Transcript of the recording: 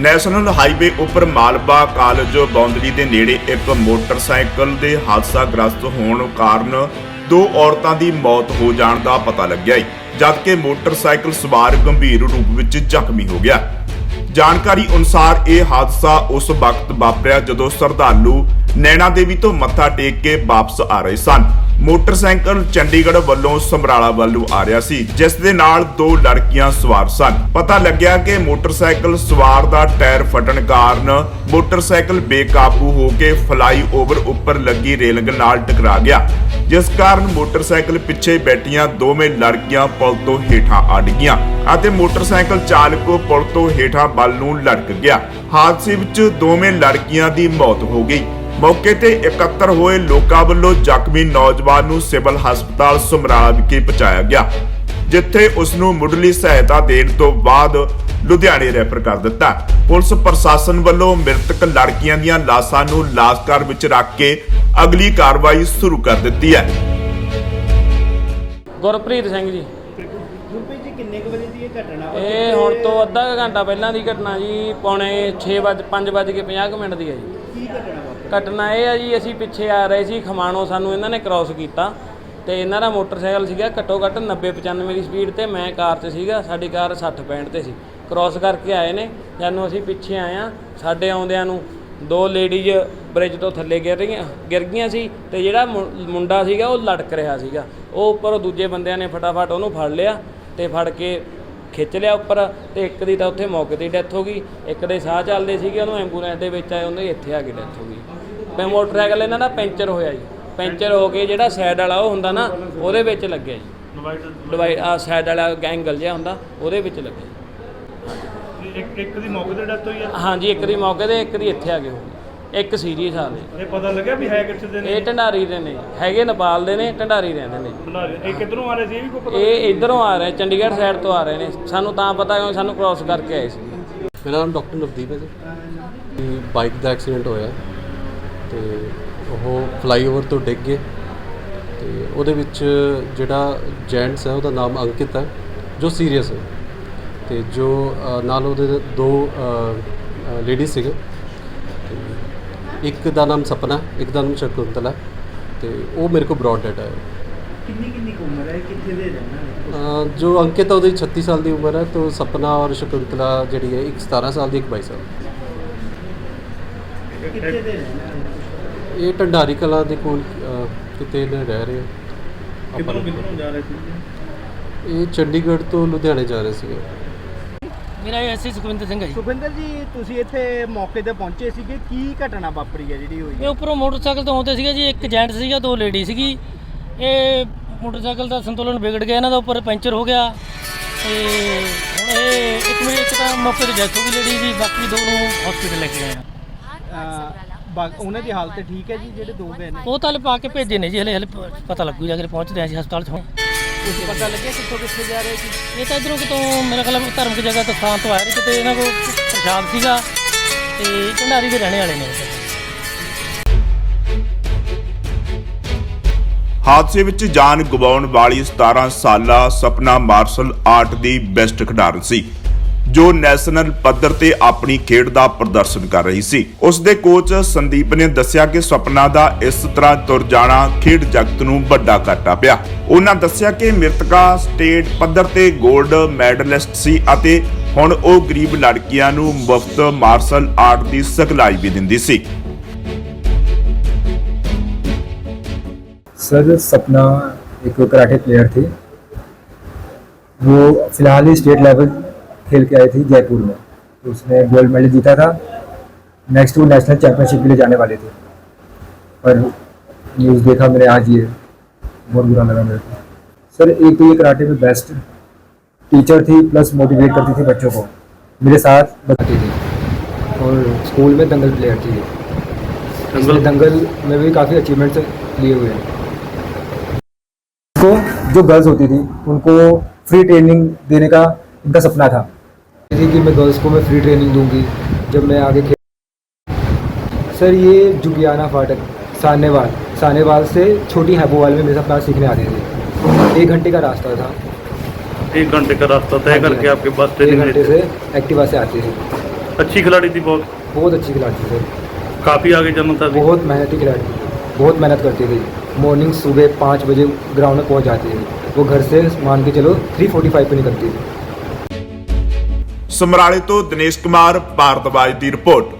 National highway ਉੱਪਰ Malwa college Bondli ਦੇ ਨੇੜੇ ਇੱਕ ਮੋਟਰਸਾਈਕਲ ਦੇ ਹਾਦਸਾਗ੍ਰਸਤ ਹੋਣ ਕਾਰਨ ਦੋ ਔਰਤਾਂ ਦੀ ਮੌਤ ਹੋ ਜਾਣ ਦਾ ਪਤਾ ਲੱਗਿਆ ਹੈ, ਜਦਕਿ ਮੋਟਰਸਾਈਕਲ ਸਵਾਰ ਗੰਭੀਰ ਰੂਪ ਵਿੱਚ ਜ਼ਖਮੀ ਹੋ ਗਿਆ। ਜਾਣਕਾਰੀ ਅਨੁਸਾਰ ਇਹ ਹਾਦਸਾ ਉਸ ਵਕਤ ਵਾਪਰਿਆ ਜਦੋਂ ਸ਼ਰਧਾਲੂ ਨੈਣਾ ਦੇਵੀ ਤੋਂ ਮੱਥਾ ਟੇਕ ਕੇ ਵਾਪਸ ਆ ਰਹੇ ਸਨ। ਮੋਟਰਸਾਈਕਲ ਚੰਡੀਗੜ੍ਹ ਵੱਲੋਂ ਸਮਰਾਲਾ ਵੱਲੋਂ ਆ ਰਿਹਾ ਸੀ, ਜਿਸ ਦੇ ਨਾਲ ਦੋ ਲੜਕੀਆਂ ਸਵਾਰ ਸਨ। ਪਤਾ ਲੱਗਿਆ ਕਿ ਮੋਟਰਸਾਈਕਲ ਸਵਾਰ ਦਾ ਟਾਇਰ ਫਟਣ ਕਾਰਨ ਮੋਟਰਸਾਈਕਲ ਬੇਕਾਬੂ ਹੋ ਕੇ ਫਲਾਈਓਵਰ ਉੱਪਰ ਲੱਗੀ ਰੇਲਿੰਗ ਨਾਲ ਟਕਰਾ ਗਿਆ, ਜਿਸ ਕਾਰਨ ਮੋਟਰਸਾਈਕਲ ਪਿੱਛੇ ਬੈਠੀਆਂ ਦੋਵੇਂ ਲੜਕੀਆਂ ਪੁਲ ਤੋਂ ਹੇਠਾਂ ਆ ਡਿੱਗੀਆਂ ਅਤੇ ਮੋਟਰਸਾਈਕਲ ਚਾਲਕ ਪੁਲ ਤੋਂ ਹੇਠਾਂ ਵੱਲ ਨੂੰ ਲਟਕ ਗਿਆ। ਹਾਦਸੇ ਵਿੱਚ ਦੋਵੇਂ ਲੜਕੀਆਂ ਦੀ ਮੌਤ ਹੋ ਗਈ। ਮੌਕੇ ਤੇ ਇਕੱਤਰ ਹੋਏ ਲੋਕਾਂ ਵੱਲੋਂ ਜ਼ਖਮੀ ਨੌਜਵਾਨ ਨੂੰ ਸਿਵਲ ਹਸਪਤਾਲ ਸਮਰਾਲਾ ਵਿਖੇ ਪਹੁੰਚਾਇਆ ਗਿਆ ਜਿੱਥੇ ਉਸ ਨੂੰ ਮੁੱਢਲੀ ਸਹਾਇਤਾ ਦੇਣ ਤੋਂ ਬਾਅਦ ਲੁਧਿਆਣੇ ਰੈਫਰ ਕਰ ਦਿੱਤਾ। ਪੁਲਿਸ ਪ੍ਰਸ਼ਾਸਨ ਵੱਲੋਂ ਮ੍ਰਿਤਕ ਲੜਕੀਆਂ ਦੀਆਂ ਲਾਸ਼ਾਂ ਨੂੰ ਲਾਸ਼ ਘਰ ਵਿੱਚ ਰੱਖ ਕੇ ਅਗਲੀ ਕਾਰਵਾਈ ਸ਼ੁਰੂ ਕਰ ਦਿੱਤੀ ਹੈ। ਗੁਰਪ੍ਰੀਤ ਸਿੰਘ ਜੀ। ਗੁਰਪ੍ਰੀਤ ਜੀ ਕਿੰਨੇ ਕੁ ਵਜੇ ਦੀ ਇਹ ਘਟਨਾ? ਇਹ ਹੁਣ ਤੋਂ ਅੱਧਾ ਕੁ ਘੰਟਾ ਪਹਿਲਾਂ ਦੀ ਘਟਨਾ ਜੀ ਪੌਣੇ 6 ਵਜੇ 5 ਵਜੇ ਕੇ 50 ਕੁ ਮਿੰਟ ਦੀ ਹੈ ਜੀ। ਕੀ ਘਟਨਾ ਵਾ ਘਟਨਾ ਇਹ ਆ ਜੀ, ਅਸੀਂ ਪਿੱਛੇ ਆ ਰਹੇ ਸੀ ਖਮਾਣੋ, ਸਾਨੂੰ ਇਹਨਾਂ ਨੇ ਕ੍ਰਾਸ ਕੀਤਾ ਤੇ ਇਹਨਾਂ ਦਾ ਮੋਟਰਸਾਈਕਲ ਸੀਗਾ ਘੱਟੋ ਘੱਟ 90 95 ਦੀ ਸਪੀਡ ਤੇ, ਮੈਂ ਕਾਰ 'ਚ ਸੀਗਾ, ਸਾਡੀ ਕਾਰ 60 65 ਤੇ ਸੀ। ਕ੍ਰਾਸ ਕਰਕੇ ਆਏ ਨੇ ਜਾਨੂੰ ਅਸੀਂ ਪਿੱਛੇ ਆਏ ਆ ਸਾਡੇ ਆਉਂਦਿਆਂ ਨੂੰ ਦੋ ਲੇਡੀਜ਼ ਬ੍ਰਿਜ ਤੋਂ ਥੱਲੇ ਗਿਰ ਰਹੀਆਂ, ਗਿਰ ਗਈਆਂ ਸੀ ਤੇ ਜਿਹੜਾ ਮੁੰ- ਮੁੰਡਾ ਸੀਗਾ ਉਹ ਲਟਕ ਰਿਹਾ ਸੀਗਾ। ਉਹ ਉੱਪਰ ਦੂਜੇ ਬੰਦਿਆਂ ਨੇ ਫਟਾਫਟ ਉਹਨੂੰ ਫੜ ਲਿਆ ਤੇ ਫੜ ਕੇ ਖਿੱਚ ਲਿਆ ਉੱਪਰ ਤੇ ਇੱਕ ਦੀ ਤਾਂ ਉੱਥੇ ਮੌਕੇ ਤੇ ਡੈਥ ਹੋ ਗਈ। ਇੱਕ ਦੇ ਸਾਹ ਚੱਲਦੇ ਸੀਗੇ ਉਹਨੂੰ ਐਂਬੂਲੈਂਸ ਦੇ ਵਿੱਚ ਆਏ ਉਹਨੇ ਇੱਥੇ ਆ ਕੇ ਡੈਥ ਹੋ ਗਈ। ਮੈਂ ਮੋਟਰਸਾਈਕਲ ਇਹਨਾਂ ਦਾ ਪੈਂਚਰ ਹੋਇਆ ਜੀ। ਪੈਂਚਰ ਹੋ ਕੇ ਜਿਹੜਾ ਸਾਈਡ ਵਾਲਾ ਉਹ ਹੁੰਦਾ ਨਾ ਉਹਦੇ ਵਿੱਚ ਲੱਗਿਆ ਜੀ। ਡਿਵਾਈਡ ਆ ਸਾਈਡ ਵਾਲਾ ਐਂਗਲ ਜਿਹਾ ਹੁੰਦਾ ਉਹਦੇ ਵਿੱਚ ਲੱਗਿਆ ਜੀ। ਇੱਕ ਇੱਕ ਦੀ ਮੌਕੇ ਤੇ ਡੈਥ ਹੋਈ ਆ? ਹਾਂਜੀ ਇੱਕ ਦੀ ਮੌਕੇ ਤੇ ਇੱਕ ਦੀ ਇੱਥੇ ਆ ਕੇ ਹੋ ਗਈ। ਇੱਕ ਸੀਰੀਅਸ ਆ ਗਈ ਇਹ ਪਤਾ ਲੱਗਿਆ ਵੀ ਹੈ ਕਿੱਥੇ ਦੇ ਨੇ? ਇਹ ਢੰਡਾਰੀ ਦੇ ਨੇ। ਹੈਗੇ ਨੇਪਾਲ ਦੇ ਨੇ ਢੰਡਾਰੀ ਰਹਿੰਦੇ ਨੇ। ਇਹ ਕਿੱਧਰੋਂ ਆ ਰਹੇ ਸੀ? ਇਹ ਵੀ ਕੋਈ ਪਤਾ ਇਹ ਇਧਰੋਂ ਆ ਰਹੇ ਚੰਡੀਗੜ੍ਹ ਸਾਈਡ ਤੋਂ ਆ ਰਹੇ ਨੇ। ਸਾਨੂੰ ਤਾਂ ਪਤਾ ਕਿਉਂ ਸਾਨੂੰ ਕ੍ਰਾਸ ਕਰਕੇ ਆਏ ਸੀ। ਮੇਰਾ ਨਾਮ ਡਾਕਟਰ ਨਵਦੀਪ ਹੈ ਜੀ। ਬਾਈਕ ਦਾ ਐਕਸੀਡੈਂਟ ਹੋਇਆ। ਤੇ ਉਹ ਫਲਾਈਓਵਰ ਤੋਂ ਡਿੱਗ ਗਏ। ਤੇ ਉਹਦੇ ਵਿੱਚ ਜਿਹੜਾ ਜੈਂਟਸ ਹੈ ਉਹਦਾ ਨਾਮ ਅੰਕਿਤ ਹੈ ਜੋ ਸੀਰੀਅਸ ਹੈ। ਤੇ ਜੋ ਅ, ਨਾਲ ਉਹਦੇ ਦੋ ਲੇਡੀ ਸੀਗੇ। ਇੱਕ ਦਾ ਨਾਮ ਸਪਨਾ ਇੱਕ ਦਾ ਨਾਮ ਸ਼ਕੁੰਤਲਾ ਤੇ ਉਹ ਮੇਰੇ ਕੋਲ ਬ੍ਰੌਡ ਡੈਟ ਹੈ। ਕਿੰਨੀ ਕਿੰਨੀ ਕੁ ਉਮਰ ਹੈ? ਕਿੱਥੇ ਦੇ ਰਹਿਣਾ ਜੋ ਅੰਕਿਤ ਹੈ ਉਹਦੀ 36 ਸਾਲ ਦੀ ਉਮਰ ਹੈ ਤੇ ਸਪਨਾ ਔਰ ਸ਼ਕੁੰਤਲਾ ਜਿਹੜੀ ਹੈ ਇੱਕ 17 ਸਾਲ ਦੀ ਇੱਕ 22 ਸਾਲ ਦੀ। ਕਿੱਥੇ ਦੇ ਰਹਿਣਾ ਇਹ ਢੰਡਾਰੀ ਕਲਾਂ ਦੇ ਕੋਲ ਕਿਤੇ ਨੇ ਰਹਿ ਰਹੇ ਆ। ਆਪਾਂ ਕਿੱਧਰੋਂ ਨੂੰ- ਕਿੱਧਰੋਂ ਜਾ ਰਹੇ ਸੀ? ਇਹ ਚੰਡੀਗੜ੍ਹ ਤੋਂ ਲੁਧਿਆਣੇ ਜਾ ਰਹੇ ਸੀਗੇ। ਮੇਰਾ ਐਸਸੀ ਸੁਖਵਿੰਦਰ ਸਿੰਘ ਹੈ ਜੀ। ਸੁਖਵਿੰਦਰ ਜੀ ਤੁਸੀਂ ਇੱਥੇ ਮੌਕੇ ਤੇ ਪਹੁੰਚੇ ਸੀਗੇ। ਕੀ ਘਟਨਾ ਵਾਪਰੀ ਹੈ ਜਿਹੜੀ ਹੋਈ ਇਹ ਉੱਪਰੋਂ ਮੋਟਰਸਾਈਕਲ ਤੋਂ ਆਉਂਦੇ ਸੀਗਾ ਜੀ ਇੱਕ ਜੈਂਟ ਸੀਗਾ ਦੋ ਲੇਡੀ ਸੀਗੀ। ਇਹ ਮੋਟਰਸਾਈਕਲ ਦਾ ਸੰਤੁਲਨ ਵਿਗੜ ਗਿਆ ਇਹਨਾਂ ਦਾ ਉੱਪਰ ਪੈਂਚਰ ਹੋ ਗਿਆ। ਤੇ ਹੁਣ ਇਹ ਇੱਕ ਮਿੰਟ ਇੱਕ ਤਾਂ ਮੌਕੇ ਤੇ ਡੈਥ ਹੋ ਗਈ ਲੇਡੀ ਦੀ ਬਾਕੀ ਦੋ ਨੂੰ ਹਸਪੀਟਲ ਲੈ ਕੇ ਗਏ ਆ। ਅਹ, ਬਾ- ਉਹਨਾਂ ਦੀ ਹਾਲਤ ਠੀਕ ਹੈ ਜੀ ਜਿਹੜੇ ਦੋ ਗਏ ਨੇ? ਉਹ ਤਾਂ ਹਲੇ ਪਾ ਕੇ ਭੇਜੇ ਨੇ ਜੀ ਹਲੇ ਹਲੇ ਪ- ਪਤਾ ਲੱਗੂ ਜਾ ਕੇ ਪਹੁੰਚਦੇ ਆ ਜੀ ਹਸਪਤਾਲ 'ਚ ਹੁਣ। ਕੁਝ ਪਤਾ ਲੱਗਿਆ ਕਿੱਥੋਂ ਕਿੱਥੇ ਜਾ ਰਹੇ ਸੀ ਇਹ ਤਾਂ ਇਧਰੋਂ ਕਿਤੋਂ ਮੇਰੇ ਖਿਆਲ ਨਾਲ ਧਾਰਮਿਕ ਜਗ੍ਹਾ ਤੋਂ ਥਾਂ ਤੋਂ ਆਏ ਨੇ ਕਿਤੇ ਇਹਨਾਂ ਕੋਲ ਪ੍ਰਸ਼ਾਦ ਸੀਗਾ ਤੇ ਢੰਡਾਰੀ ਦੇ ਰਹਿਣੇ ਵਾਲੇ ਨੇ। ਹਾਦਸੇ ਵਿੱਚ ਜਾਨ ਗਵਾਉਣ ਵਾਲੀ 17 ਸਾਲਾ ਸਪਨਾ ਮਾਰਸ਼ਲ ਆਰਟ ਦੀ ਬੈਸਟ ਖਿਡਾਰਨ ਸੀ ਜੋ ਨੈਸ਼ਨਲ ਪੱਧਰ ਤੇ ਆਪਣੀ ਖੇਡ ਦਾ ਪ੍ਰਦਰਸ਼ਨ ਕਰ ਰਹੀ ਸੀ। ਉਸ ਦੇ ਕੋਚ ਸੰਦੀਪ ਨੇ ਦੱਸਿਆ ਕਿ ਸੁਪਨਾ ਦਾ ਇਸ ਤਰ੍ਹਾਂ ਤੁਰ ਜਾਣਾ ਖੇਡ ਜਗਤ ਨੂੰ ਵੱਡਾ ਘਾਟਾ ਪਿਆ। ਉਹਨਾਂ ਦੱਸਿਆ ਕਿ ਮਿਰਤਕਾ ਸਟੇਟ ਪੱਧਰ ਤੇ 골ਡ ਮੈਡਲਿਸਟ ਸੀ ਅਤੇ ਹੁਣ ਉਹ ਗਰੀਬ ਲੜਕੀਆਂ ਨੂੰ ਮੁਫਤ ਮਾਰਸ਼ਲ ਆਰਟ ਦੀ ਸਿਖਲਾਈ ਵੀ ਦਿੰਦੀ ਸੀ। सर सपना एक कराटे प्लेयर थे वो फिलहाल ही स्टेट लेवल खेल के आई थी जयपुर में। तो उसने गोल्ड मेडल जीता था। नेक्स्ट वो नेशनल चैंपियनशिप के लिए जाने वाले थे। पर न्यूज़ देखा मैंने आज ये। बहुत बुरा लगा मेरे को। सर एक तो ये कराटे में बेस्ट टीचर थी प्लस मोटिवेट करती थी बच्चों को। मेरे साथ बताती थी। और स्कूल में दंगल प्लेयर थी इसने दंगल? में भी काफ़ी अचीवमेंट्स लिए हुए हैं। को जो गर्ल्स होती थी उनको फ्री ट्रेनिंग देने का उनका सपना थी। कि मैं गर्ल्स को मैं फ्री ट्रेनिंग दूँगी जब मैं आगे खेल सर ये जुगियाना फाटक सानेवाल। सानेवाल से छोटी हैबोवाल में मेरे साथ क्लास सीखने आते थे। एक घंटे का रास्ता था। एक घंटे का रास्ता तय करके आपके पास ट्रेनिंग घंटे से एक्टिवा से आते थे। अच्छी खिलाड़ी थी बहुत। बहुत अच्छी खिलाड़ी थी। सर काफ़ी आगे जन्म था बहुत मेहनती खिलाड़ी थी। बहुत मेहनत करती थी। मॉर्निंग सुबह पाँच बजे ग्राउंड में पहुँच जाती थी। वो घर से मान के चलो थ्री फोर्टी फाइव पर निकलती थी। ਸਮਰਾਲੇ ਤੋਂ ਦਿਨੇਸ਼ ਕੁਮਾਰ ਭਾਰਤਵਾਜ ਦੀ ਰਿਪੋਰਟ।